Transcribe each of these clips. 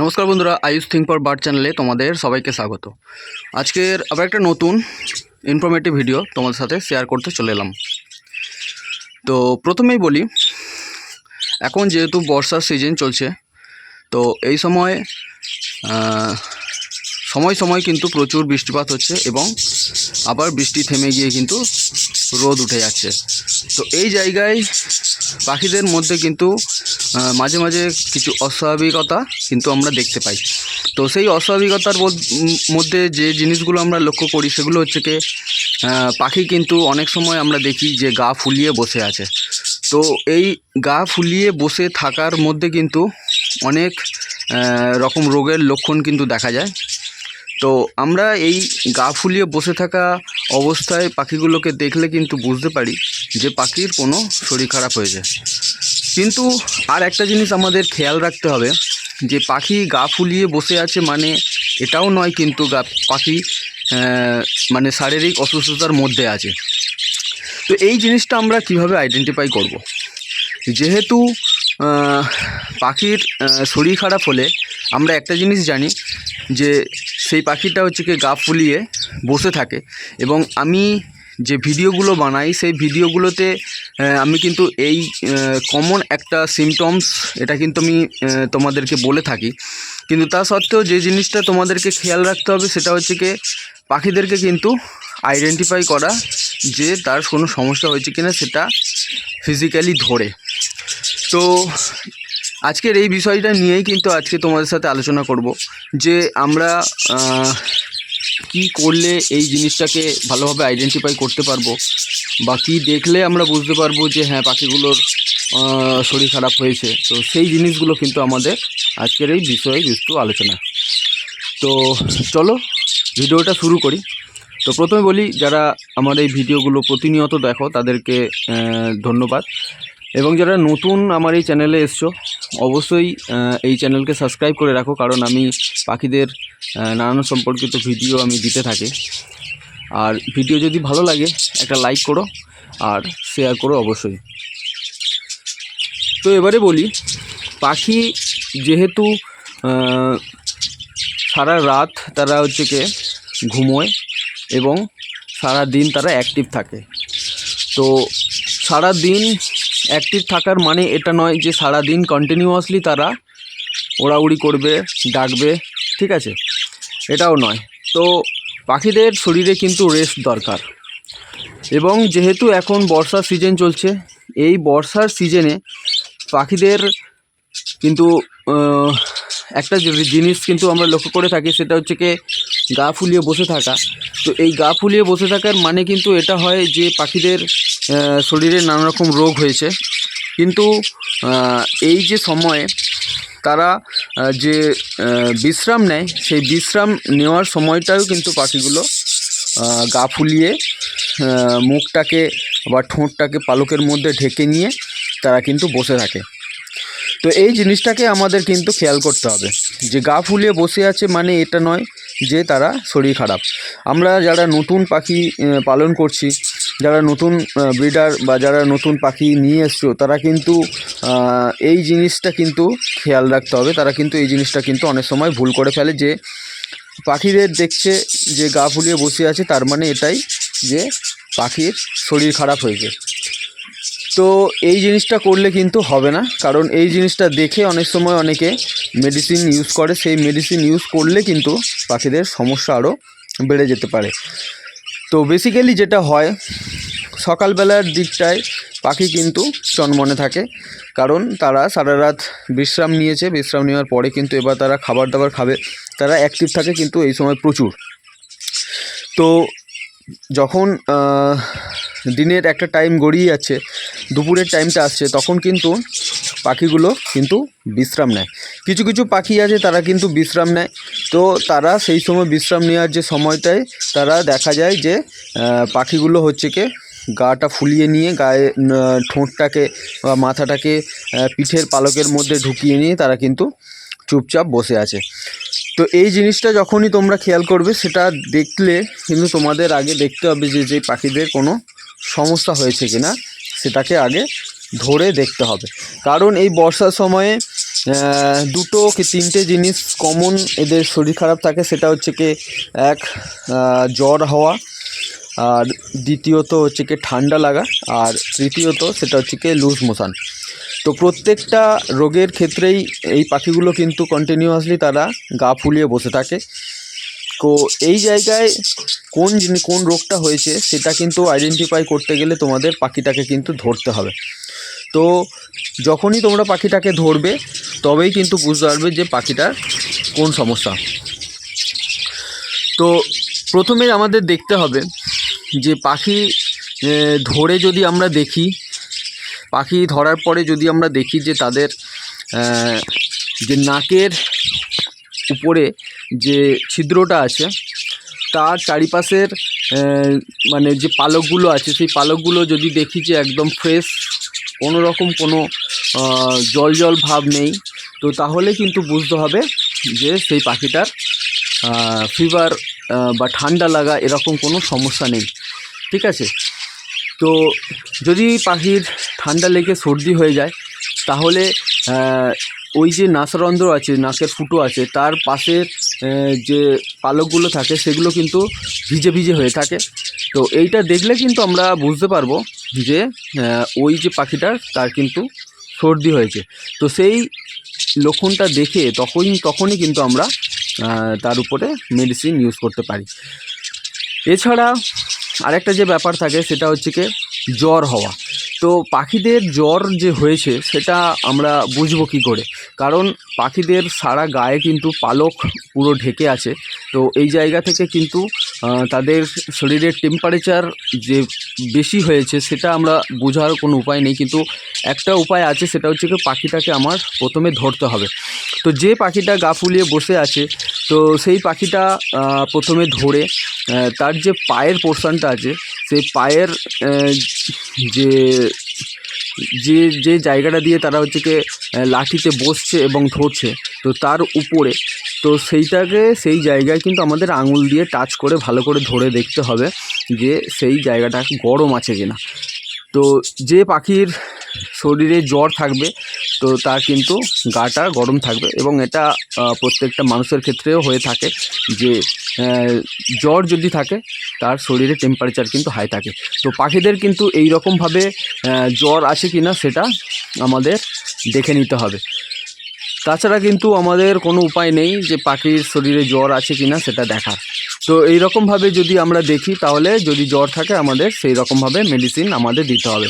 নমস্কার বন্ধুরা Ayush think for bird চ্যানেলে তোমাদের সবাইকে স্বাগত। আজকের আবার একটা নতুন ইনফরমেটিভ ভিডিও তোমাদের সাথে শেয়ার করতে চলে এলাম। তো প্রথমেই বলি, এখন যেহেতু বর্ষার সিজন চলছে, তো এই সময় সময় সময় কিন্তু প্রচুর বৃষ্টিপাত হচ্ছে এবং আবার বৃষ্টি থেমে গিয়ে কিন্তু রোদ উঠে যাচ্ছে। তো এই জায়গায় পাখিদের মধ্যে কিন্তু মাঝে মাঝে কিছু অস্বাভাবিকতা কিন্তু আমরা দেখতে পাই। তো সেই অস্বাভাবিকতার মধ্যে যে জিনিসগুলো আমরা লক্ষ্য করি সেগুলো হচ্ছে কি পাখি কিন্তু অনেক সময় আমরা দেখি যে গা ফুলিয়ে বসে আছে। তো এই গা ফুলিয়ে বসে থাকার মধ্যে কিন্তু অনেক রকম রোগের লক্ষণ কিন্তু দেখা যায়। তো আমরা এই গা ফুলিয়ে বসে থাকা অবস্থায় পাখিগুলোকে দেখলে কিন্তু বুঝতে পারি যে পাখির কোনো শরীর খারাপ হয়েছে কিন্তু আর একটা জিনিস আমাদের খেয়াল রাখতে হবে যে পাখি গা ফুলিয়ে বসে আছে মানে এটাও নয় কিন্তু গা পাখি মানে শারীরিক অসুস্থতার মধ্যে আছে তো এই জিনিসটা আমরা কীভাবে আইডেন্টিফাই করব। যেহেতু পাখির শরীর খারাপ হলে আমরা একটা জিনিস জানি যে সেই পাখিটা হচ্ছে কি গা ফুলিয়ে বসে থাকে। এবং আমি যে ভিডিওগুলো বানাই, সেই ভিডিওগুলোতে আমি কিন্তু এই কমন একটা সিমটমস এটা কিন্তু আমি তোমাদেরকে বলে থাকি। কিন্তু তা সত্ত্বেও যে জিনিসটা তোমাদেরকে খেয়াল রাখতে হবে, সেটা হচ্ছে কি, পাখিদেরকে কিন্তু আইডেন্টিফাই করা যে তার কোনো সমস্যা হয়েছে কিনা, সেটা ফিজিক্যালি ধরে। তো আজকের এই বিষয়টা নিয়েই কিন্তু আজকে তোমাদের সাথে আলোচনা করব যে আমরা কি করলে এই জিনিসটাকে ভালোভাবে আইডেন্টিফাই করতে পারব? বা কি দেখলে আমরা বুঝতে পারব যে হ্যাঁ পাখিগুলোর শরীর খারাপ হয়েছে? তো সেই জিনিসগুলো কিন্তু আমাদের আজকের এই বিষয়ে বিস্তৃত আলোচনা। তো চলো ভিডিওটা শুরু করি। তো প্রথমে বলি, যারা আমার এই ভিডিওগুলো প্রতিনিয়ত দেখো, তাদেরকে ধন্যবাদ। এবং যারা নতুন আমার এই চ্যানেলে এসছো, অবশ্যই এই চ্যানেলকে সাবস্ক্রাইব করে রাখো, কারণ আমি পাখিদের নানান সম্পর্কিত ভিডিও আমি দিতে থাকি। আর ভিডিও যদি ভালো লাগে, একটা লাইক করো, আর শেয়ার করো অবশ্যই। তো এবারে বলি, পাখি যেহেতু সারা রাত তারা হচ্ছে কি, ঘুমোয় এবং সারা দিন তারা অ্যাক্টিভ থাকে। তো সারা দিন অ্যাক্টিভ থাকার মানে এটা নয় যে সারা দিন কন্টিনিউয়াসলি তারা ওড়াউড়ি করবে, ডাকবে, ঠিক আছে? এটাও নয়। তো পাখিদের শরীরে কিন্তু রেস্ট দরকার। এবং যেহেতু এখন বর্ষার সিজন চলছে, এই বর্ষার সিজনে পাখিদের কিন্তু একটা জিনিস কিন্তু আমরা লক্ষ্য করে থাকি, সেটা হচ্ছে কি গা ফুলিয়ে বসে থাকা। তো এই গা ফুলিয়ে বসে থাকার মানে কিন্তু এটা হয় যে পাখিদের শরীরে নানা রকম রোগ হয়েছে। কিন্তু এই যে সময়ে তারা যে বিশ্রাম নেয়, সেই বিশ্রাম নেওয়ার সময়টাও কিন্তু পাখিগুলো গা ফুলিয়ে মুখটাকে বা ঠোঁটটাকে পালকের মধ্যে ঢেকে নিয়ে তারা কিন্তু বসে থাকে। তো এই জিনিসটাকে আমাদের কিন্তু খেয়াল করতে হবে। যে গা ফুলিয়ে বসে আছে মানে এটা নয় যে তারা শরীর খারাপ। আমরা যারা নতুন পাখি পালন করছি, যারা নতুন ব্রিডার বা যারা নতুন পাখি নিয়ে এসছো, তারা কিন্তু এই জিনিসটা কিন্তু খেয়াল রাখতে হবে। তারা কিন্তু এই জিনিসটা কিন্তু অনেক সময় ভুল করে ফেলে যে, পাখিদের দেখছে যে গা ফুলিয়ে বসে আছে, তার মানে এটাই যে পাখির শরীর খারাপ হয়েছে। তো এই জিনিসটা করলে কিন্তু হবে না। কারণ এই জিনিসটা দেখে অনেক সময় অনেকে মেডিসিন ইউজ করে। সেই মেডিসিন ইউজ করলে কিন্তু পাখিদের সমস্যা আরও বেড়ে যেতে পারে। তো বেসিক্যালি যেটা হয়, সকালবেলার দিকটায় পাখি কিন্তু চনমনে থাকে। কারণ তারা সারা রাত বিশ্রাম নিয়েছে। বিশ্রাম নেওয়ার পরে কিন্তু এবার তারা খাবার দাবার খাবে। তারা অ্যাক্টিভ থাকে কিন্তু এই সময় প্রচুর। তো যখন দিনের একটা টাইম গড়িয়ে যাচ্ছে, দুপুরের টাইমটা আসছে, তখন কিন্তু পাখিগুলো কিন্তু বিশ্রাম নেয়। কিছু কিছু পাখি আছে, তারা কিন্তু বিশ্রাম নেয়। তো তারা সেই সময় বিশ্রাম নেওয়ার যে সময়টায় তারা দেখা যায় যে পাখিগুলো হচ্ছে কি, গাটা ফুলিয়ে নিয়ে গায়ে ঠোঁটটাকে বা মাথাটাকে পিঠের পালকের মধ্যে ঢুকিয়ে নিয়ে তারা কিন্তু চুপচাপ বসে আছে। তো এই জিনিসটা যখনই তোমরা খেয়াল করবে, সেটা দেখলে কিন্তু তোমাদের আগে দেখতে হবে যে যে পাখিদের কোনো সমস্যা হয়েছে কি না সেটাকে আগে ধরে দেখতে হবে। কারণ এই বর্ষার সময়ে দুটো কি তিনটে জিনিস কমন এদের শরীর খারাপ থাকে, সেটা হচ্ছে কি এক জ্বর হওয়া, আর দ্বিতীয়ত হচ্ছে কি ঠান্ডা লাগা, আর তৃতীয়ত সেটা হচ্ছে কি লুজ মোশন। তো প্রত্যেকটা রোগের ক্ষেত্রেই এই পাখিগুলো কিন্তু কন্টিনিউয়াসলি তারা গা ফুলিয়ে বসে থাকে। তো এই জায়গায় কোন কোন রোগটা হয়েছে সেটা কিন্তু আইডেন্টিফাই করতে গেলে তোমাদের পাখিটাকে কিন্তু ধরতে হবে। তো যখনই তোমরা পাখিটাকে ধরবে, তবেই কিন্তু বুঝতে পারবে যে পাখিটার কোন সমস্যা। তো প্রথমে আমাদের দেখতে হবে যে পাখি ধরে যদি আমরা দেখি পাখি ধরার পরে যদি আমরা দেখি যে তাদের যে নাকের উপরে যে ছিদ্রটা আছে, তার চারিপাশের মানে যে পালকগুলো আছে, সেই পালকগুলো যদি দেখি যে একদম ফ্রেশ কোনো রকম কোনো জল জল ভাব নেই, তো তাহলে কিন্তু বুঝতে হবে যে সেই পাখিটার ফিভার বা ঠান্ডা লাগা এরকম কোনো সমস্যা নেই। ঠিক আছে? তো যদি পাখির ঠান্ডা লেগে সর্দি হয়ে যায়, তাহলে ওই যে নাসারন্ধ্র আছে, নাকের ফুটো আছে, তার পাশের যে পালকগুলো থাকে, সেগুলো কিন্তু ভিজে ভিজে হয়ে থাকে। তো এইটা দেখলে কিন্তু আমরা বুঝতে পারব যে ওই যে পাখিটার তার কিন্তু সর্দি হয়েছে। তো সেই লক্ষণটা দেখে তখনই তখনই কিন্তু আমরা তার উপরে মেডিসিন ইউজ করতে পারি। এছাড়া আরেকটা যে ব্যাপার থাকে সেটা হচ্ছে কি, জ্বর হওয়া। তো পাখিদের জ্বর যে হয়েছে সেটা আমরা বুঝব কী করে? কারণ পাখিদের সারা গায়ে কিন্তু পালক পুরো ঢেকে আছে। তো এই জায়গা থেকে কিন্তু তাদের শরীরের টেম্পারেচার যে বেশি হয়েছে সেটা আমরা বোঝার কোনো উপায় নেই। কিন্তু একটা উপায় আছে, সেটা হচ্ছে কি, পাখিটাকে আমার প্রথমে ধরতে হবে। তো যে পাখিটা গা ফুলিয়ে বসে আছে তো সেই পাখিটা প্রথমে ধরে তার যে পায়ের পোর্শনটা আছে, সেই পায়ের যে যে যে জায়গাটা দিয়ে তারা হচ্ছে কি লাঠিতে বসছে এবং ধরছে, তো তার উপরে, তো সেইটাকে, সেই জায়গায় কিন্তু আমাদের আঙুল দিয়ে টাচ করে ভালো করে ধরে দেখতে হবে যে সেই জায়গাটা গরম আছে কিনা। তো যে পাখির শরীরে জ্বর থাকবে, তো তার কিন্তু গাটা গরম থাকবে এবং এটা প্রত্যেকটা মানুষের ক্ষেত্রেও হয়ে থাকে যে জ্বর যদি থাকে, তার শরীরে টেম্পারেচার কিন্তু হাই থাকে। তো পাখিদের কিন্তু এই রকমভাবে জ্বর আছে কি না সেটা আমাদের দেখে নিতে হবে। তাছাড়া কিন্তু আমাদের কোনো উপায় নেই যে পাখির শরীরে জ্বর আছে কি না সেটা দেখার। তো এই রকমভাবে যদি আমরা দেখি, তাহলে যদি জ্বর থাকে আমাদের সেই রকমভাবে মেডিসিন আমাদের দিতে হবে।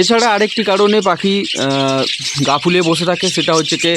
এছাড়া আরেকটি কারণে পাখি গা ফুলিয়ে বসে থাকে, সেটা হচ্ছে কি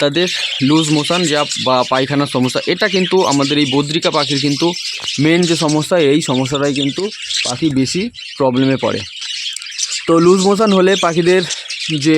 তাদের লুজ মোশন যা বা পায়খানার সমস্যা, এটা কিন্তু আমাদের এই বদ্রিকা পাখির কিন্তু মেন যে সমস্যা, এই সমস্যাটাই কিন্তু পাখি বেশি প্রবলেমে পড়ে। তো লুজ মোশন হলে পাখিদের যে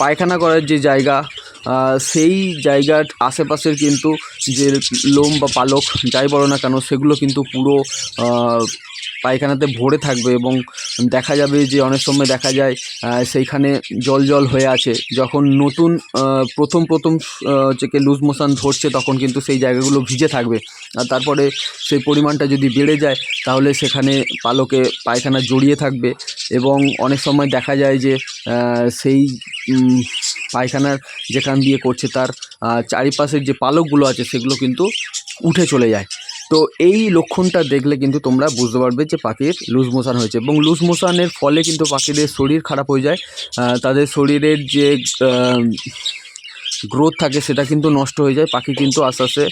পায়খানা করার যে জায়গা সেই জায়গার আশেপাশের কিন্তু যে লোম বা পালক যাই বলো না কেন, সেগুলো কিন্তু পুরো পায়খানাতে ভরে থাকবে এবং দেখা যাবে যে অনেক সময় দেখা যায় সেইখানে জল জল হয়ে আছে। যখন নতুন প্রথম প্রথম হচ্ছে লুজ মোশন ধরছে তখন কিন্তু সেই জায়গাগুলো ভিজে থাকবে। আর তারপরে সেই পরিমাণটা যদি বেড়ে যায়, তাহলে সেখানে পালকে পায়খানা জড়িয়ে থাকবে এবং অনেক সময় দেখা যায় যে সেই পায়খানার যেখান দিয়ে করছে তার চারিপাশের যে পালকগুলো আছে সেগুলো কিন্তু উঠে চলে যায়। তো এই লক্ষণটা দেখলে কিন্তু তোমরা বুঝতে পারবে যে পাখির লুজ মোশন হয়েছে এবং লুজ মোশনের ফলে কিন্তু পাখিদের শরীর খারাপ হয়ে যায়। তাদের শরীরের যে গ্রোথ থাকে সেটা কিন্তু নষ্ট হয়ে যায়, পাখি কিন্তু আস্তে আস্তে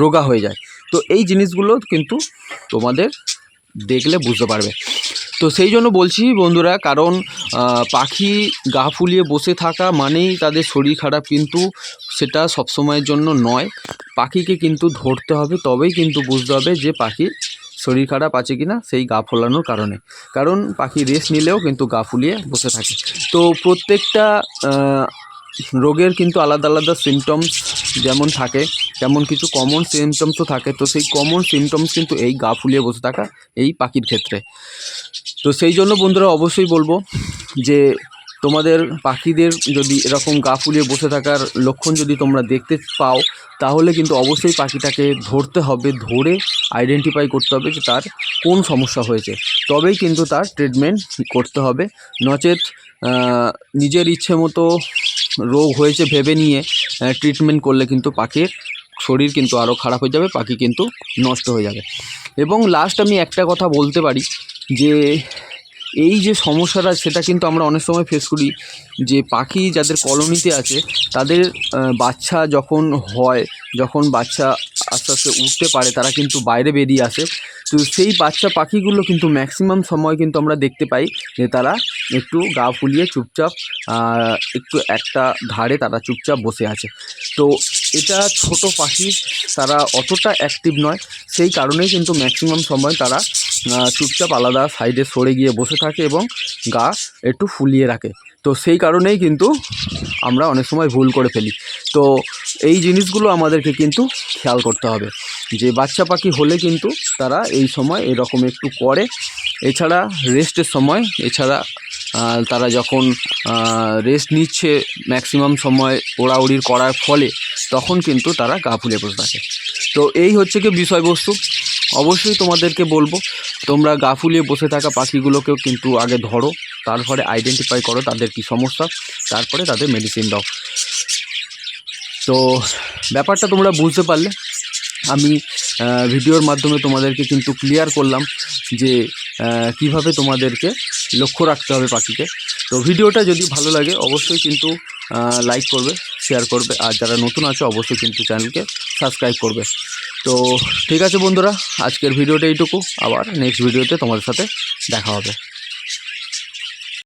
রোগা হয়ে যায়। তো এই জিনিসগুলো কিন্তু তোমাদের দেখলে বুঝতে পারবে। তো সেই জন্য বলছি বন্ধুরা, কারণ পাখি গা ফুলিয়ে বসে থাকা মানেই তাদের শরীর খারাপ, কিন্তু সেটা সবসময়ের জন্য নয়। পাখিকে কিন্তু ধরতে হবে, তবেই কিন্তু বুঝতে হবে যে পাখি শরীর খারাপ আছে কিনা, সেই গা ফোলানোর কারণে। কারণ পাখি রেস্ট নিলেও কিন্তু গা ফুলিয়ে বসে থাকে। তো প্রত্যেকটা রোগের কিন্তু আলাদা আলাদা সিমটমস যেমন থাকে, তেমন কিছু কমন সিমটমসও থাকে। তো সেই কমন সিমটমস কিন্তু এই গা ফুলিয়ে বসে থাকা এই পাখির ক্ষেত্রে। তো সেই জন্য বন্ধুরা অবশ্যই বলব যে তোমাদের পাখিদের যদি এরকম গা ফুলিয়ে বসে থাকার লক্ষণ যদি তোমরা দেখতে পাও, তাহলে কিন্তু অবশ্যই পাখিটাকে ধরতে হবে, ধরে আইডেন্টিফাই করতে হবে যে তার কোন সমস্যা হয়েছে। তবেই কিন্তু তার ট্রিটমেন্ট করতে হবে। নচেত নিজের ইচ্ছে মতো রোগ হয়েছে ভেবে নিয়ে ট্রিটমেন্ট করলে কিন্তু পাখির শরীর কিন্তু আরও খারাপ হয়ে যাবে, পাখি কিন্তু নষ্ট হয়ে যাবে। এবং লাস্ট আমি একটা কথা বলতে পারি যে এই যে সমস্যাটা, সেটা কিন্তু আমরা অনেক সময় ফেস করি যে পাখি যাদের কলোনিতে আছে, তাদের বাচ্চা যখন হয়, যখন বাচ্চা আস্তে আস্তে উঠতে পারে, তারা কিন্তু বাইরে বেরিয়ে আসে। তো সেই বাচ্চা পাখিগুলো কিন্তু ম্যাক্সিমাম সময় কিন্তু আমরা দেখতে পাই যে তারা একটু গা ফুলিয়ে চুপচাপ একটু একটা ধারে তারা চুপচাপ বসে আছে। তো এটা ছোট পাখি, তারা অতটা অ্যাক্টিভ নয়। সেই কারণেই কিন্তু ম্যাক্সিমাম সময় তারা চুপচাপ আলাদা সাইডে সরে গিয়ে বসে থাকে এবং গা একটু ফুলিয়ে রাখে। তো সেই কারণেই কিন্তু আমরা অনেক সময় ভুল করে ফেলি। তো এই জিনিসগুলো আমাদেরকে কিন্তু খেয়াল করতে হবে। যে বাচ্চা পাখি হলে কিন্তু তারা এই সময় এরকম একটু করে। এছাড়া রেস্টের সময়, এছাড়া তারা যখন রেস্ট নিচ্ছে ম্যাক্সিমাম সময় ওড়াউড়ির করার ফলে, তখন কিন্তু তারা গা ফুলে বসে থাকে। তো এই হচ্ছে কি বিষয়বস্তু। অবশ্যই তোমাদেরকে বলব, তোমরা গা ফুলিয়ে বসে থাকা পাখিগুলোকেও কিন্তু আগে ধরো, তারপরে আইডেন্টিফাই করো তাদের কি সমস্যা, তারপরে তাদের মেডিসিন দাও। তো ব্যাপারটা তোমরা বুঝতে পারলে। আমি ভিডিওর মাধ্যমে তোমাদেরকে কিন্তু ক্লিয়ার করলাম যে কীভাবে তোমাদেরকে লক্ষ্য রাখতে হবে পাখিকে। তো ভিডিওটা যদি ভালো লাগে, অবশ্যই কিন্তু লাইক করবে শেয়ার করবে, আর যারা নতুন আছে, অবশ্যই কিন্তু চ্যানেলকে সাবস্ক্রাইব করবে। তো ঠিক আছে বন্ধুরা আজকের ভিডিওটা এইটুকু। আবার নেক্সট ভিডিওতে তোমাদের সাথে দেখা হবে।